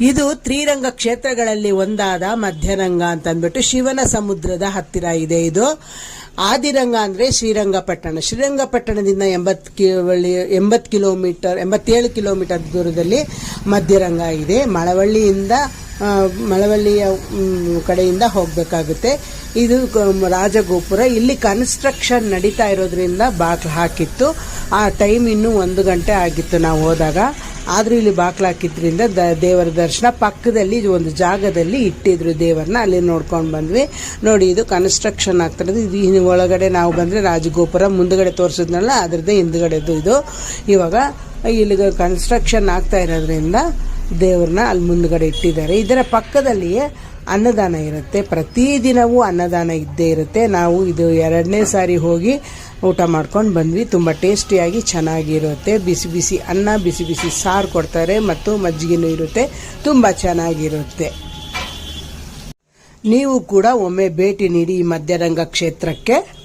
ಇದು ತ್ರಿರಂಗ ಕ್ಷೇತ್ರಗಳಲ್ಲಿ ಒಂದಾದ ಮಧ್ಯರಂಗ ಅಂತ ಅಂದ್ಬಿಟ್ಟು ಶಿವನ ಸಮುದ್ರದ ಹತ್ತಿರ ಇದೆ ಇದು. ಆದಿರಂಗ ಅಂದ್ರೆ ಶ್ರೀರಂಗಪಟ್ಟಣ. ಶ್ರೀರಂಗಪಟ್ಟಣದಿಂದ ಎಂಬತ್ತು ಕಿಲೋ ಎಂಬತ್ತು ಕಿಲೋಮೀಟರ್, ಎಂಬತ್ತೇಳು ಕಿಲೋಮೀಟರ್ ದೂರದಲ್ಲಿ ಮಧ್ಯರಂಗ ಇದೆ. ಮಳವಳ್ಳಿಯಿಂದ ಮಳವಳ್ಳಿಯ ಕಡೆಯಿಂದ ಹೋಗಬೇಕಾಗುತ್ತೆ. ಇದು ಕ- ರಾಜಗೋಪುರ. ಇಲ್ಲಿ ಕನ್ಸ್ಟ್ರಕ್ಷನ್ ನಡೀತಾ ಇರೋದ್ರಿಂದ ಬಾಗ್ಲು ಹಾಕಿತ್ತು. ಆ ಟೈಮ್ ಇನ್ನೂ ಒಂದು ಗಂಟೆ ಆಗಿತ್ತು ನಾವು ಹೋದಾಗ. ಆದರೂ ಇಲ್ಲಿ ಬಾಕ್ಲ ಹಾಕಿದ್ರಿಂದ ದ ದೇವರ ದರ್ಶನ ಪಕ್ಕದಲ್ಲಿ ಒಂದು ಜಾಗದಲ್ಲಿ ಇಟ್ಟಿದ್ರು ದೇವರನ್ನ, ಅಲ್ಲಿ ನೋಡ್ಕೊಂಡು ಬಂದ್ವಿ. ನೋಡಿ, ಇದು ಕನ್ಸ್ಟ್ರಕ್ಷನ್ ಆಗ್ತಿರೋದು ಇದು ಒಳಗಡೆ ನಾವು ಬಂದರೆ ರಾಜಗೋಪುರ, ಮುಂದಗಡೆ ತೋರಿಸಿದ್ನಲ್ಲ, ಅದ್ರದ್ದೇ ಹಿಂದ್ಗಡೆದು ಇದು. ಇವಾಗ, ಇಲ್ಲಿಗೆ ಕನ್ಸ್ಟ್ರಕ್ಷನ್ ಆಗ್ತಾ ಇರೋದ್ರಿಂದ ದೇವ್ರನ್ನ ಅಲ್ಲಿ ಮುಂದ್ಗಡೆ ಇಟ್ಟಿದ್ದಾರೆ. ಇದರ ಪಕ್ಕದಲ್ಲಿಯೇ ಅನ್ನದಾನ ಇರುತ್ತೆ. ಪ್ರತಿದಿನವೂ ಅನ್ನದಾನ ಇದ್ದೇ ಇರುತ್ತೆ. ನಾವು ಇದು ಎರಡನೇ ಸಾರಿ ಹೋಗಿ ಊಟ ಮಾಡ್ಕೊಂಡು ಬಂದ್ವಿ. ತುಂಬ ಟೇಸ್ಟಿಯಾಗಿ ಚೆನ್ನಾಗಿರುತ್ತೆ. ಬಿಸಿ ಬಿಸಿ ಅನ್ನ, ಬಿಸಿ ಬಿಸಿ ಸಾರು ಕೊಡ್ತಾರೆ ಮತ್ತು ಮಜ್ಜಿಗೆನೂ ಇರುತ್ತೆ. ತುಂಬ ಚೆನ್ನಾಗಿರುತ್ತೆ. ನೀವು ಕೂಡ ಒಮ್ಮೆ ಭೇಟಿ ನೀಡಿ ಈ ಮಧ್ಯರಂಗ ಕ್ಷೇತ್ರಕ್ಕೆ